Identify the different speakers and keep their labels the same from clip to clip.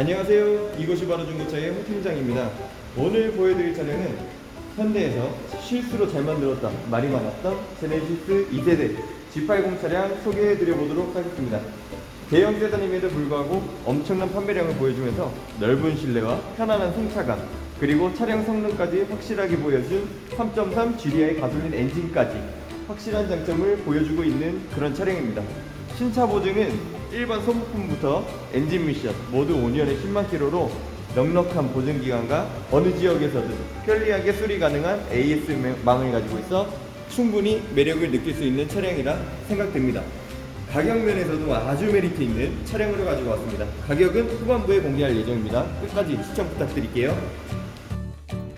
Speaker 1: 안녕하세요. 이곳이 바로 중고차의 홍 팀장입니다. 오늘 보여드릴 차량은 현대에서 실수로 잘 만들었다 말이 많았던 제네시스 2세대 G80 차량 소개해드려 보도록 하겠습니다. 대형 세단임에도 불구하고 엄청난 판매량을 보여주면서 넓은 실내와 편안한 승차감 그리고 차량 성능까지 확실하게 보여준 3.3 GDI 가솔린 엔진까지 확실한 장점을 보여주고 있는 그런 차량입니다. 신차 보증은 일반 소모품부터 엔진 미션 모두 5년에 10만 킬로로 넉넉한 보증 기간과 어느 지역에서든 편리하게 수리 가능한 AS망을 가지고 있어 충분히 매력을 느낄 수 있는 차량이라 생각됩니다. 가격 면에서도 아주 메리트 있는 차량으로 가지고 왔습니다. 가격은 후반부에 공개할 예정입니다. 끝까지 시청 부탁드릴게요.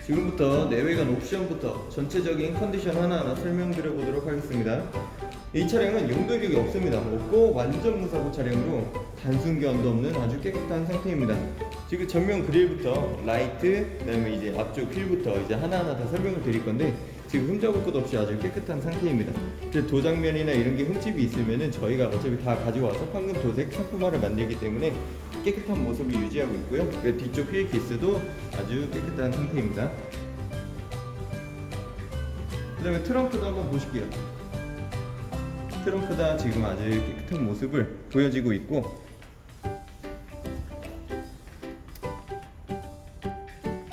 Speaker 1: 지금부터 내외관 옵션부터 전체적인 컨디션 하나하나 설명드려 보도록 하겠습니다. 이 차량은 용도 이력이 없습니다. 없고 완전 무사고 차량으로 단순견도 없는 아주 깨끗한 상태입니다. 지금 전면 그릴부터 라이트, 그다음에 이제 앞쪽 휠부터 이제 하나하나 다 설명을 드릴 건데 지금 흠잡을 것 없이 아주 깨끗한 상태입니다. 도장면이나 이런 게 흠집이 있으면은 저희가 어차피 다 가져와서 황금 도색 상품화를 만들기 때문에 깨끗한 모습을 유지하고 있고요. 그 뒤쪽 휠 기스도 아주 깨끗한 상태입니다. 그 다음에 트렁크도 한번 보실게요. 트렁크 다 지금 아주 깨끗한 모습을 보여지고 있고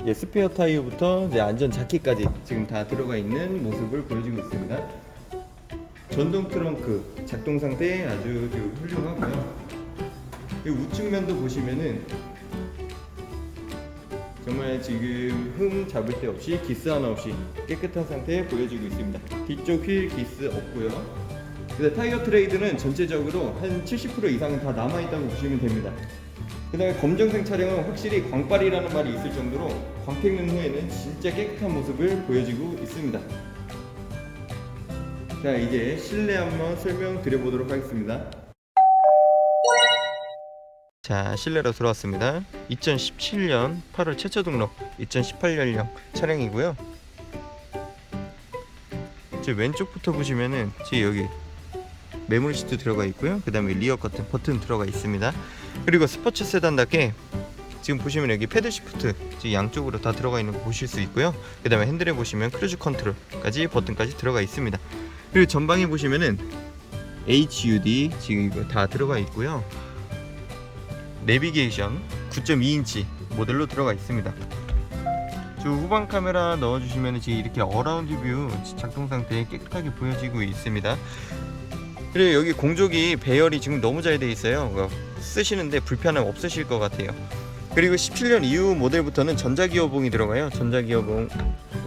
Speaker 1: 예, 스페어 타이어부터 이제 안전 자키까지 지금 다 들어가 있는 모습을 보여주고 있습니다. 전동 트렁크 작동 상태 아주 훌륭하고요. 이 우측면도 보시면은 정말 지금 흠 잡을 데 없이 기스 하나 없이 깨끗한 상태 보여지고 있습니다. 뒤쪽 휠 기스 없고요. 근데 타이어 트레이드는 전체적으로 한 70% 이상은 다 남아있다고 보시면 됩니다. 그 다음에 검정색 차량은 확실히 광빨이라는 말이 있을 정도로 광택는 후에는 진짜 깨끗한 모습을 보여지고 있습니다. 자 이제 실내 한번 설명드려보도록 하겠습니다. 자 실내로 들어왔습니다. 2017년 8월 최초 등록 2018년형 차량이고요. 제 왼쪽부터 보시면은 제 여기 매물 시트 들어가 있고요. 그 다음에 리어 커튼 버튼 들어가 있습니다. 그리고 스포츠 세단답게 지금 보시면 여기 패드 시프트 양쪽으로 다 들어가 있는 거 보실 수 있고요. 그 다음에 핸들에 보시면 크루즈 컨트롤까지 버튼까지 들어가 있습니다. 그리고 전방에 보시면은 HUD 지금 이거 다 들어가 있고요. 내비게이션 9.2인치 모델로 들어가 있습니다. 저 후방 카메라 넣어주시면 지금 이렇게 어라운드 뷰 작동 상태 깨끗하게 보여지고 있습니다. 그리고 여기 공조기 배열이 지금 너무 잘 돼 있어요. 그러니까 쓰시는데 불편함 없으실 것 같아요. 그리고 17년 이후 모델부터는 전자기어봉이 들어가요. 전자기어봉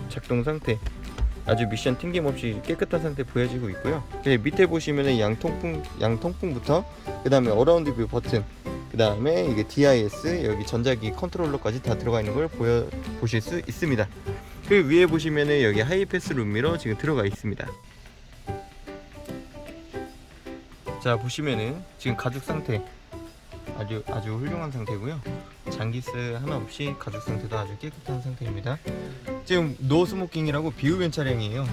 Speaker 1: 작동 상태 아주 미션 튕김없이 깨끗한 상태 보여지고 있고요. 네, 밑에 보시면은 양통풍 양통풍부터 그 다음에 어라운드 뷰 버튼 그 다음에 이게 DIS 여기 전자기 컨트롤러까지 다 들어가 있는 걸 보여 보실 수 있습니다. 그 위에 보시면은 여기 하이패스 룸미러 지금 들어가 있습니다. 자 보시면은 지금 가죽 상태 아주 아주 훌륭한 상태고요. 장기스 하나 없이 가죽 상태도 아주 깨끗한 상태입니다. 지금 노 스모킹이라고 비흡연 차량이에요.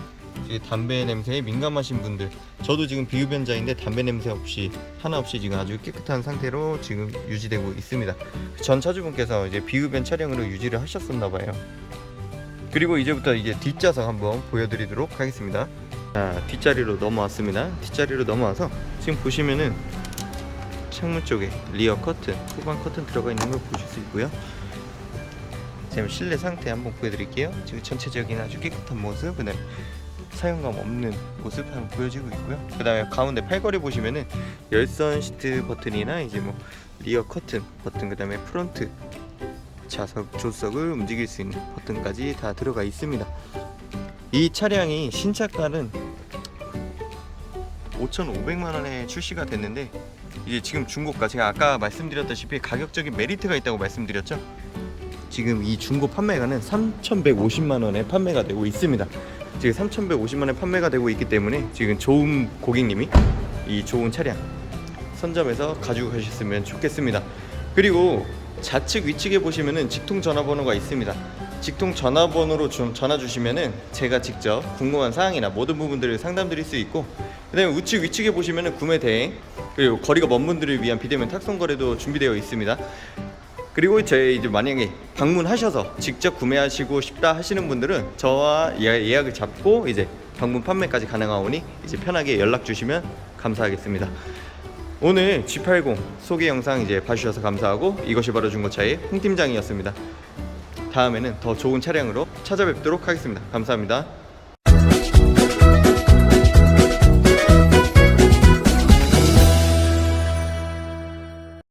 Speaker 1: 담배 냄새에 민감하신 분들, 저도 지금 비흡연자인데 담배 냄새 없이 하나 없이 지금 아주 깨끗한 상태로 지금 유지되고 있습니다. 전 차주분께서 이제 비흡연 차량으로 유지를 하셨었나 봐요. 그리고 이제부터 이제 뒷좌석 한번 보여드리도록 하겠습니다. 자, 뒷자리로 넘어왔습니다. 뒷자리로 넘어와서 지금 보시면은 창문 쪽에 리어 커튼, 후방 커튼 들어가 있는 걸 보실 수 있고요. 지금 실내 상태 한번 보여드릴게요. 지금 전체적인 아주 깨끗한 모습, 그다음에 사용감 없는 모습 한번 보여지고 있고요. 그 다음에 가운데 팔걸이 보시면은 열선 시트 버튼이나 이제 뭐 리어 커튼 버튼, 그 다음에 프론트 좌석 조석을 움직일 수 있는 버튼까지 다 들어가 있습니다. 이 차량이 신차가는 5,500만 원에 출시가 됐는데 이제 지금 중고가 제가 아까 말씀드렸다시피 가격적인 메리트가 있다고 말씀드렸죠. 지금 이 중고 판매가는 3,150만 원에 판매가 되고 있습니다. 지금 3,150만 원에 판매가 되고 있기 때문에 지금 좋은 고객님이 이 좋은 차량 선점해서 가지고 가셨으면 좋겠습니다. 그리고 좌측 위측에 보시면은 직통 전화번호가 있습니다. 직통 전화번호로 좀 전화 주시면은 제가 직접 궁금한 사항이나 모든 부분들을 상담드릴 수 있고 그다음에 우측 위측에 보시면은 구매 대행 그리고 거리가 먼 분들을 위한 비대면 탁송 거래도 준비되어 있습니다. 그리고 제 이제 만약에 방문하셔서 직접 구매하시고 싶다 하시는 분들은 저와 예- 예약을 잡고 이제 방문 판매까지 가능하오니 이제 편하게 연락 주시면 감사하겠습니다. 오늘 G80 소개 영상 이제 봐주셔서 감사하고 이것이 바로 중고차의 홍 팀장이었습니다. 다음에는 더 좋은 차량으로 찾아뵙도록 하겠습니다. 감사합니다.